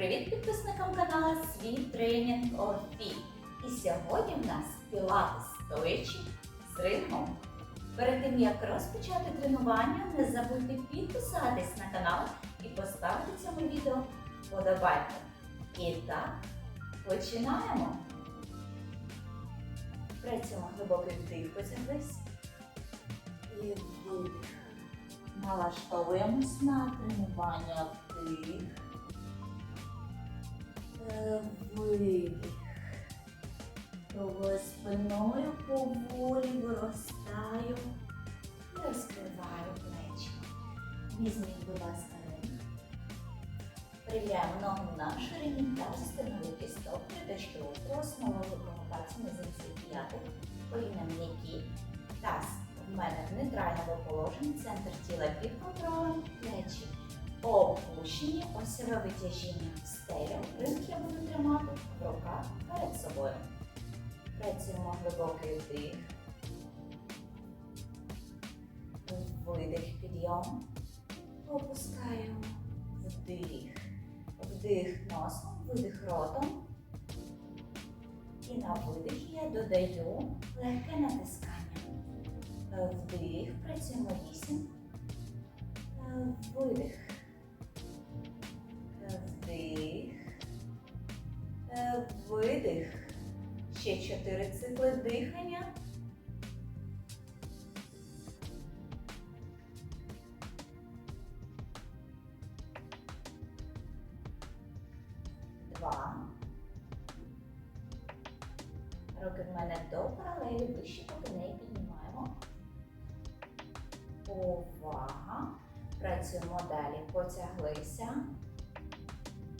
Привіт підписникам каналу Свій тренінг ОРФІ. І сьогодні в нас пілати стоячи з рингом. Перед тим як розпочати тренування, не забудьте підписатись на канал і поставити цьому відео вподобайку. І так, починаємо. Працюємо глибокий вдих потяглись. І видих. Налаштовуємось на тренування вдих. Е, Видих. Круглою спиною поволі виростаю і розкриваю плечі. Візьміть, будь ласка, ринг. Прив'яємо ногу на ширині та встановлюємо кісток, три точки опору, основа великого пальця на зінці п'ятих, коліна м'які, таз в мене в нейтральному положенні, центр тіла під контролем, плечі опущені, осьове витяжіння стелю, ринки я буду тримати в руках перед собою. Працюємо глибокий вдих. Видих, підйом. Опускаю вдих. Вдих носом, видих ротом. І на видих я додаю легке натискання. Вдих, працюємо вісім. Видих. Вдих. Видих. Ще чотири цикли дихання. Два. Руки в мене до паралелі, вище поки не піднімаємо. Увага. Працюємо далі. Потяглися.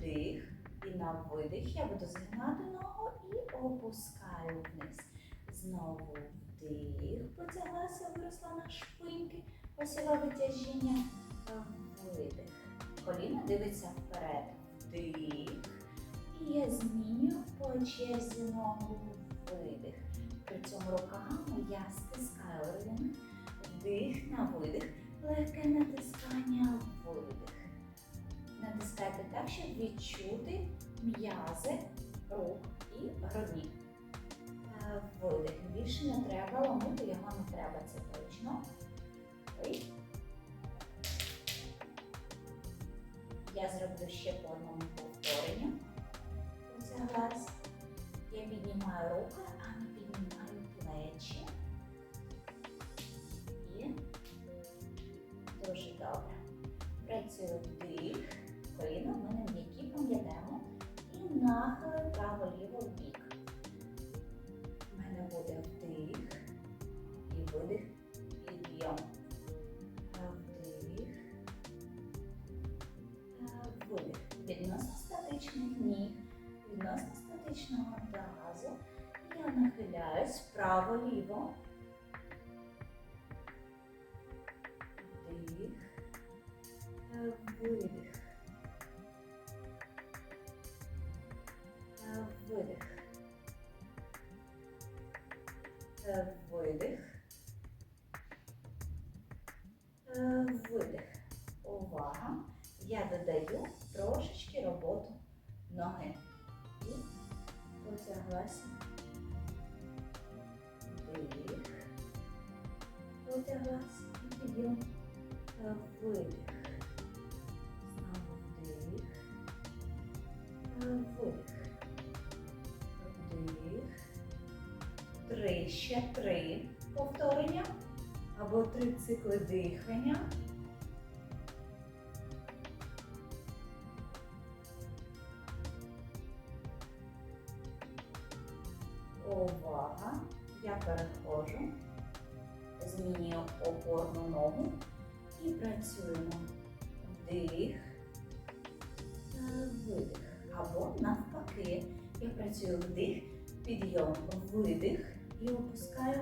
Вдих. І на видих я буду згинати ногу і опускаю вниз. Знову вдих. Потяглася, виросла на шпиньки. Осіве витяжіння. Видих. Коліно дивиться вперед. Вдих. І я змінюю по черзі ногу. Видих. При цьому руками я стискаю ринг. Вдих на видих. Легке натискання Щоб відчути м'язи рук і грудні. Е, Видих. Більше не треба, ломити його не треба, це точно. Я зроблю ще по одному повторенню. Потяглась. Я піднімаю руки, а не піднімаю плечі. І Дуже добре. Працюю м'які. І нахили право-ліво в бік. У мене буде вдих і видих, підйом. Вдих. Видих. Відносно статичних ніг, відносно статичного тазу. Я нахиляюсь вправо-ліво. Вдих. Видих. Вдих. Три. Ще три повторення. Або три цикли дихання. Увага. Я переходжу. Змінюю опорну ногу і працюємо. Вдих, видих. Або навпаки. Я працюю вдих, підйом, видих і опускаю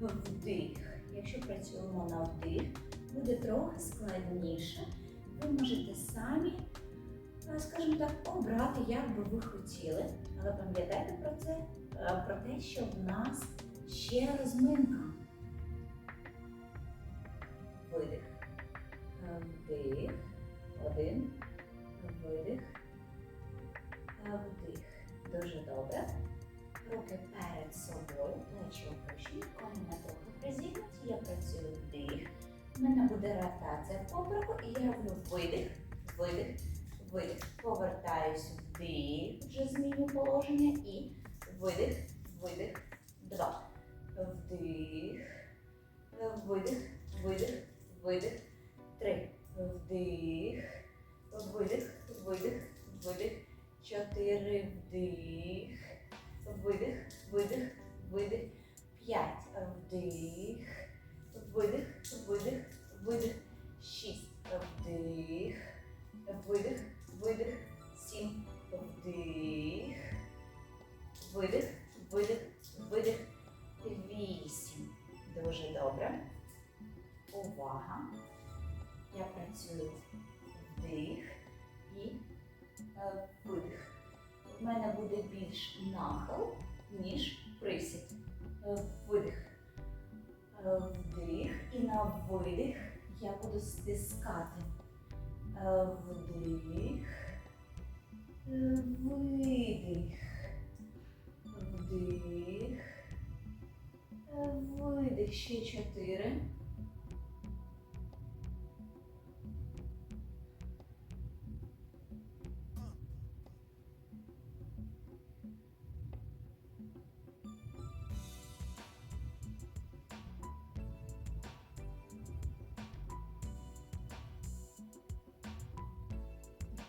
вдих. Якщо працюємо на вдих, буде трохи складніше. Ви можете самі, е, скажімо так, обрати, як би ви хотіли. Але пам'ятайте про це, е, про те, що в нас ще розминка. Видих. Вдих. Один. Видих. Дуже добре. Руки перед собою, плечі опущені, коліна трохи призігнуті. Я працюю вдих. У мене буде ротація в і я роблю видих, видих, видих. Повертаюсь вдих, вже зміню положення і видих, видих, два. Вдих, видих, видих, видих, три. Вдих, видих, видих, видих, чотири, вдих, видих, видих, видих, п'ять, вдих,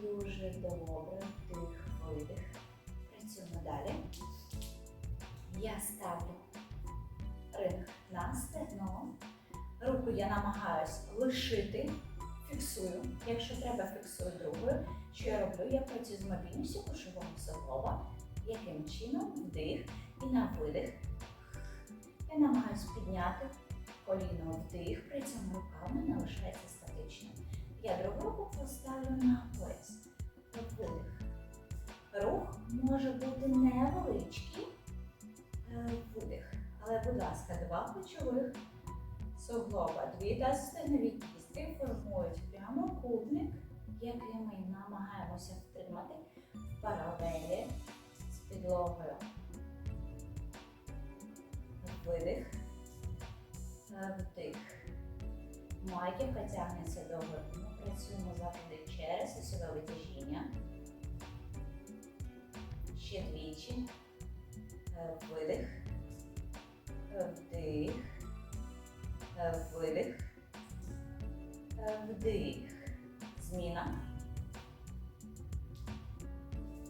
Дуже добре. Вдих, видих. Працюємо далі. Я ставлю ринг на стегно. Руку я намагаюсь лишити, фіксую. Якщо треба, фіксую другою. Що я роблю? Я працюю з мобільністю кошового суглоба. Яким чином вдих і на видих. Я намагаюсь підняти коліно вдих, при цьому рука в мене лишається. Я другу руку поставлю на пояс. Видих. Рух може бути невеличкий. Е, Видих. Але, будь ласка, два плечових суглоба, дві тазостегнові кістки формують прямокутник, який ми намагаємося втримати в паралелі з підлогою. Видих. Е, Вдих. Маківка тягнеться до гори. Ми працюємо завжди через осьове витяжіння. Ще двічі. Е, Видих. Е, Вдих. Е, Видих. Вдих. Зміна.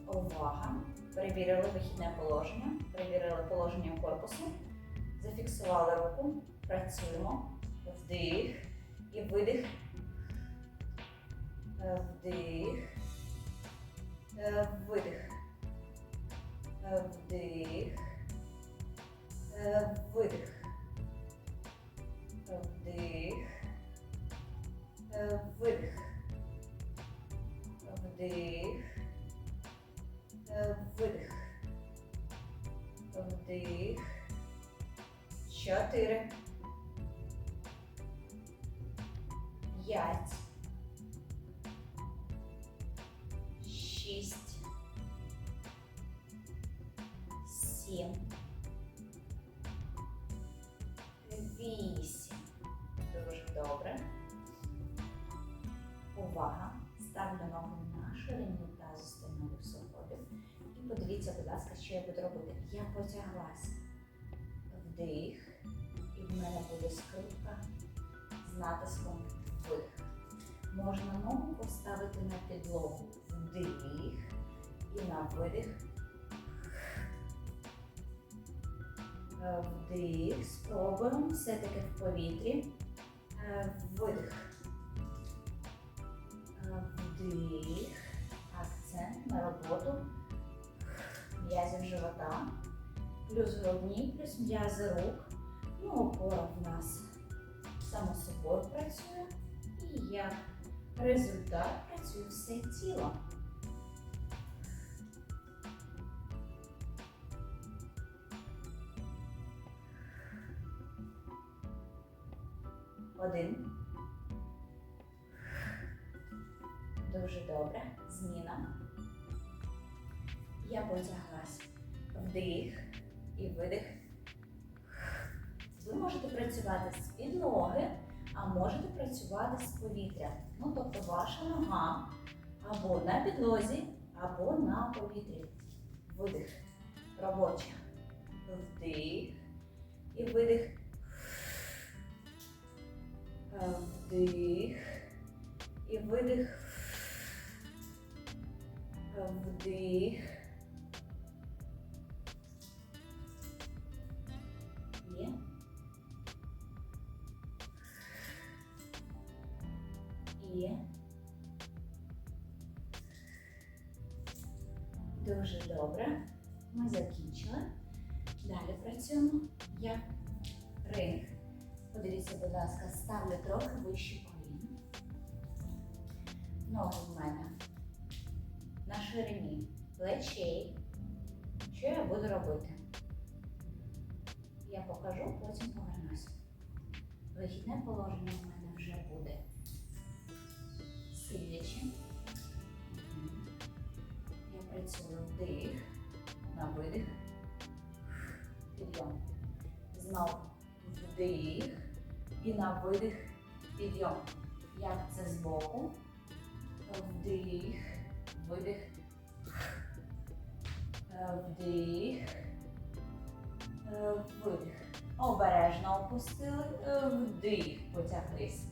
Увага. Перевірили вихідне положення. Перевірили положення корпусу. Зафіксували руку. Працюємо. Вдих і видих. Е, Вдих. Е, Видих. Е, Вдих. Е, Видих. Вдих. Видих. Вдих. Видих. Вдих. Чотири. П'ять. Шість. Сім. Вісім. Дуже добре. Увага. Ставлю ногу на ширину тазу стегнових суглобів. І подивіться, будь ласка, що я буду робити. Я потяглася. Вдих. І в мене буде скрипка з натиском. Можна ногу поставити на підлогу. Вдих і на видих. Е, Вдих. Спробуємо все-таки в повітрі. Е, Видих. Е, Вдих. Акцент на роботу м'язів живота. Плюс грудні, плюс м'язи рук. Ну, опора в нас само собою працює. І як результат працює все тіло. Один. Дуже добре. Зміна. Я потяглась. Вдих і видих. Ви можете працювати з підлоги, а можете працювати з повітря. Ну, тобто ваша нога або на підлозі, або на повітрі. Видих. Робоча. Вдих і видих. Вдих і видих. Вдих. Дуже добре. Ми закінчили. Далі працюємо. Я ринг. Подивіться, будь ласка, ставлю трохи вище Знову вдих і на видих підйом. Як це збоку? Вдих, видих, Е, вдих, Е, видих. Обережно опустили, Е, вдих, потяглись.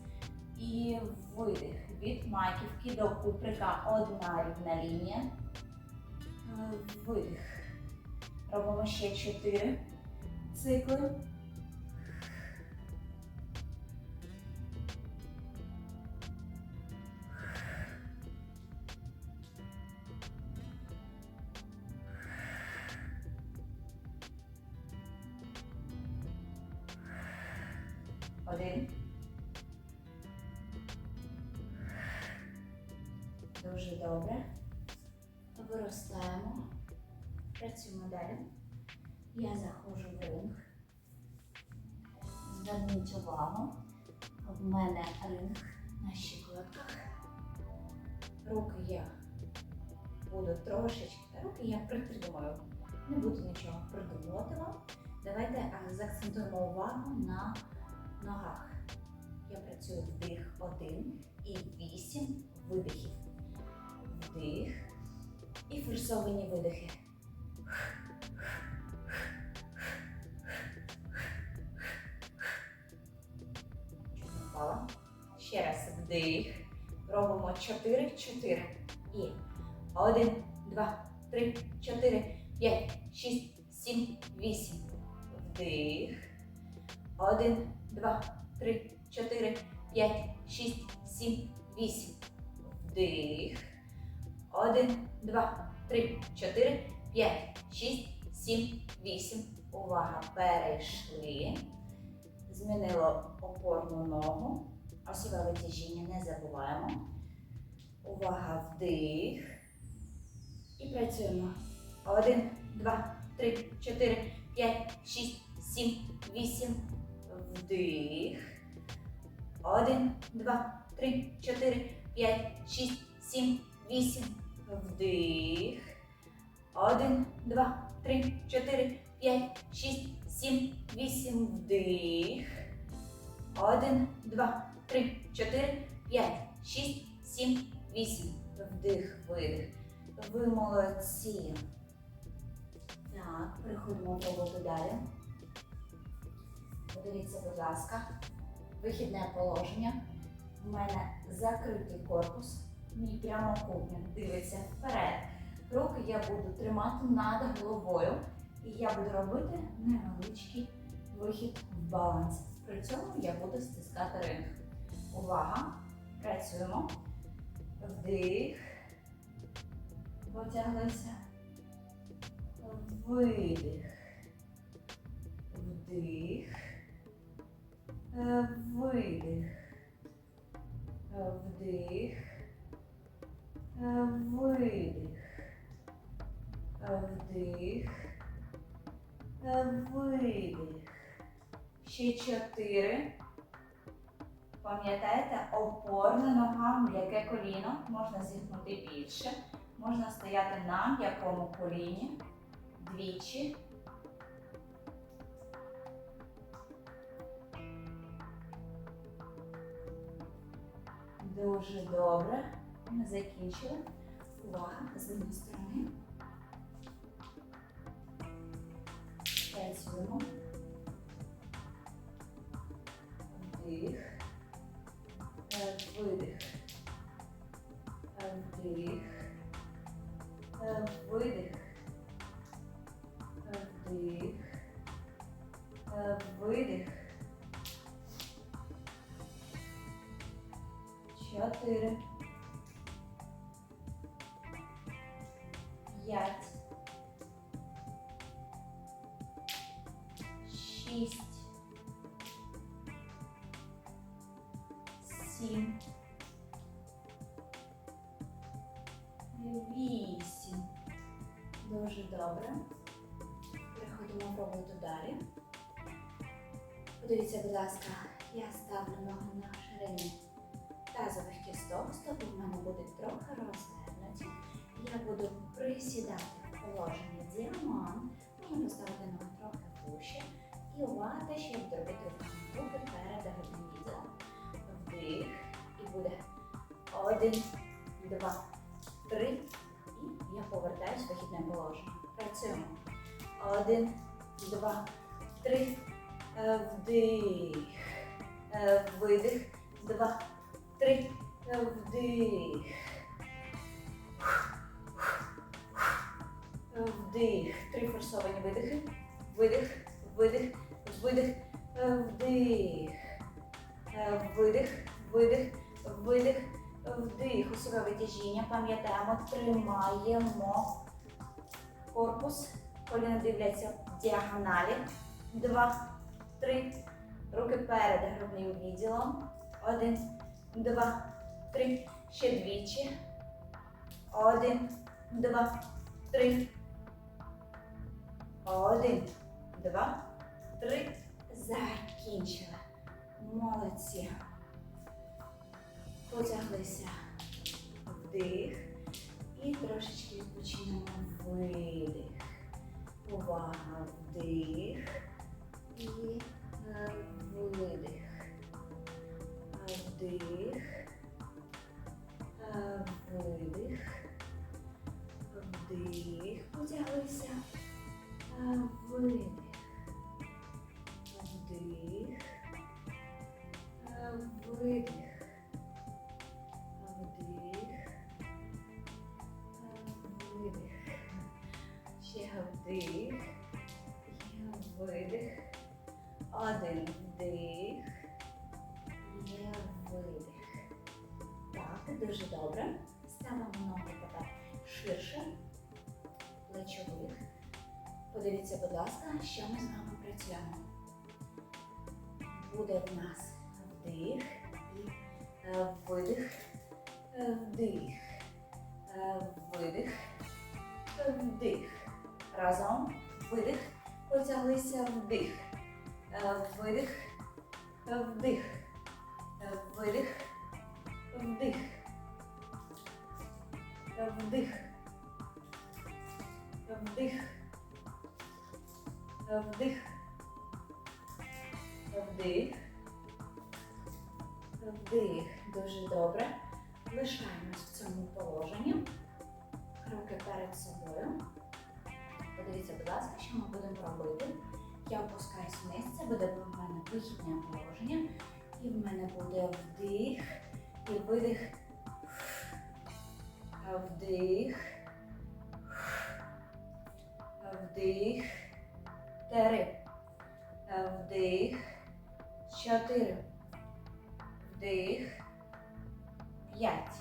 І видих. Від маківки до куприка одна рівна лінія. Видих. Робимо ще чотири цикли. Один. Дуже добре. Виростаємо. Працюємо далі. Я заходжу в ринг. Зверніть увагу. В мене ринг на щиколотках. Руки я буду трошечки. Руки я притримую. Не буду нічого придумувати вам. Давайте а, заакцентуємо увагу на ногах. Я працюю вдих один і вісім видихів. Вдих і форсовані видихи. Впала. Ще раз вдих. Робимо 4-4. І 1, 2, 3, 4, 5, 6, 7, 8. Вдих. 1, 2, 3, 4, 5, 6, 7, 8. Вдих. 1, 2, 3, 4, 5, 6, 7, 8. Увага. Перейшли. Змінило опорну ногу. Осіве витяжіння не забуваємо. Увага, вдих. І працюємо. 1, 2, 3, 4, 5, 6, 7, 8. Вдих. 1, 2, 3, 4, 5, 6, 7, 8. Вдих. 1, 2, 3, 4, 5, 6, 7, 8. Вдих. 1, 2, 3, 4, 5, 6, 7, 8. Вдих, видих. Ви молодці. Так, приходимо роботи далі. Подивіться, будь ласка, вихідне положення. У мене закритий корпус, мій прямокутник дивиться вперед. Руки я буду тримати над головою. І я буду робити невеличкий вихід в баланс. При цьому я буду стискати ринг. Увага! Працюємо. Вдих. Потяглися. Видих. Вдих. Е, Видих. Е, Вдих. Е, Видих. Вдих. Видих. Ще чотири. Пам'ятаєте, опорна нога, м'яке коліно, можна зігнути більше. Можна стояти на якому коліні. Двічі. Дуже добре. Ми закінчили. Увага з однієї сторони. Працюємо. Вдих. Е, Видих. Чотири. П'ять. Шість. Сім. Вісім. Дуже добре. Переходимо роботу далі. Подивіться, будь ласка, я ставлю ноги на ширині тазових кісток. Стопи в мене будуть трохи розвернуті. Я буду присідати в положенні діамант. Можна поставити ноги трохи вище. І увага те, що я буду робити руками руки перед грудним відділом. Вдих. І буде один, два, три. І я повертаюсь в вихідне положення. Працюємо. Один, два, три. Е, Вдих. Е, Видих. Два, три. Е, Вдих. Е, Вдих. Три форсовані видихи. Видих, видих, видих, е, вдих. Видих, видих, видих, вдих. Усове витяжіння. Пам'ятаємо, тримаємо корпус. Коліна дивляться в діагоналі. Два, три. Руки перед грудним відділом. Один, два, три. Ще двічі. Один, два, три. Один, два, три. Закінчили. Молодці. Потяглися. Вдих. І трошечки відпочинемо. Видих. Увага. Вдих. І е, видих. Е, Вдих. Е, Видих. Вдих. Потяглися. Подивіться, будь ласка, що ми з вами працюємо. Буде в нас вдих і е, видих, е, вдих, е, видих, вдих. Разом. Видих, потяглися. Вдих, видих, вдих, видих, вдих, вдих, вдих. Вдих. Вдих. Вдих. Дуже добре. Лишаємось в цьому положенні. Руки перед собою. Подивіться, будь ласка, що ми будемо робити. Я опускаюсь вниз, це буде в мене вихідне положення. І в мене буде вдих і видих. Вдих. Вдих. Три. Вдих. Чотири. Вдих. П'ять.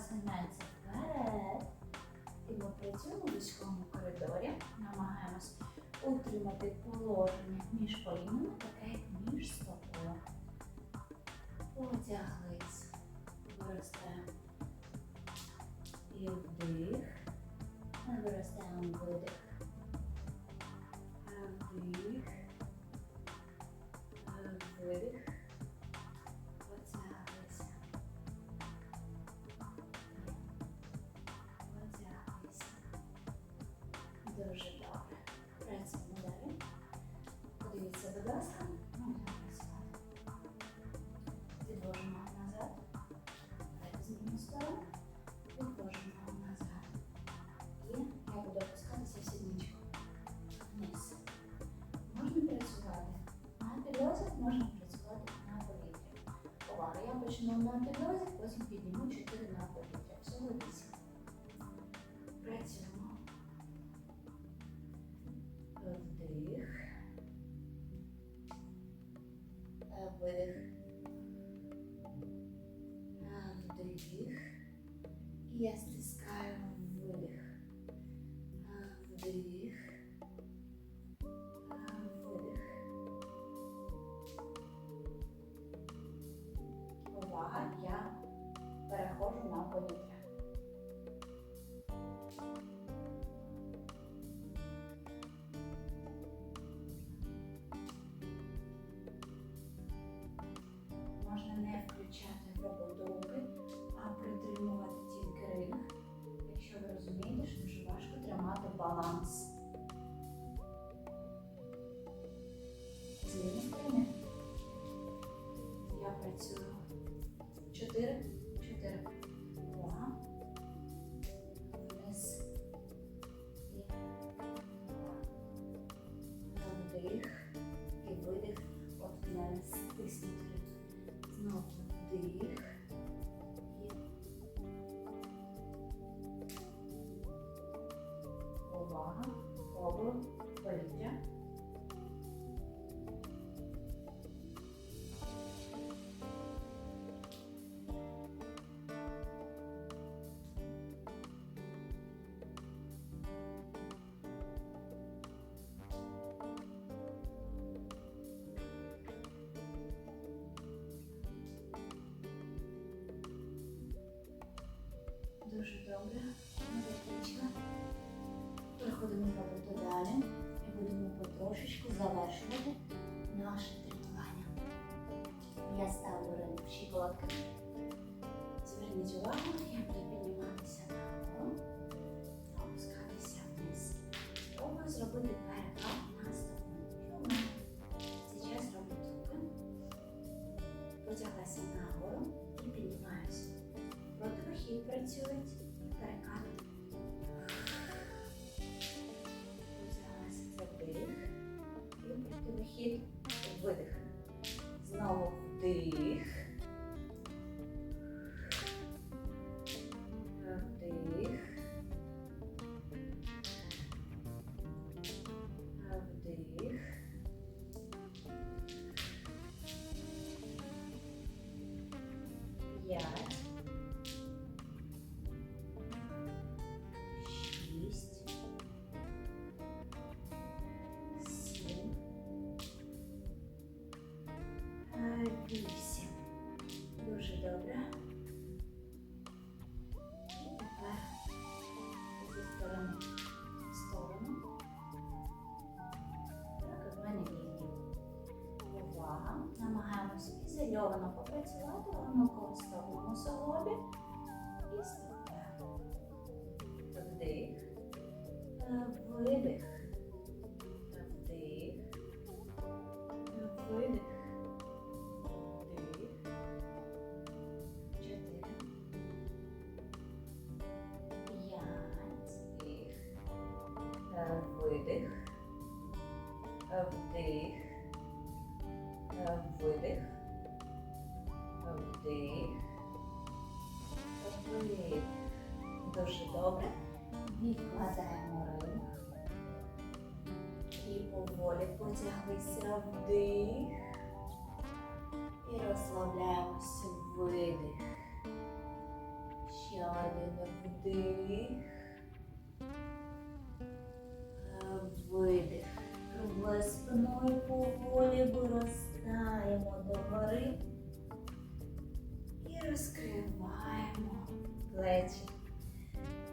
нас згинається вперед. І ми працюємо в вузькому коридорі. Намагаємось утримати положення між колінами, таке як між стопою. Потяглись. Виростаємо. І вдих. Виростаємо видих. добре, закінчила. Приходимо роботу далі і будемо потрошечку завершувати наше тренування. Я ставлю ринку в щиколотках. Зверніть увагу, я буду підніматися нагору та опускатися вниз. Спробую зробити перекат. Потяглася нагору і піднімаюся. Противохід працюють. консолідовано попрацювати воно одному колистовому і і поволі потяглися вдих. І розслабляємося видих. Ще один вдих. Видих. Круглою спиною поволі виростаємо догори. І розкриваємо плечі.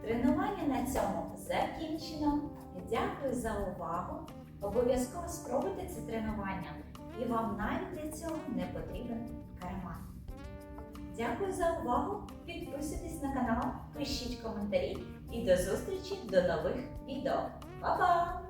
Тренування на цьому закінчено. Дякую за увагу. Обов'язково спробуйте це тренування, і вам навіть для цього не потрібен карман. Дякую за увагу. Підписуйтесь на канал, пишіть коментарі і до зустрічі до нових відео. Па-па!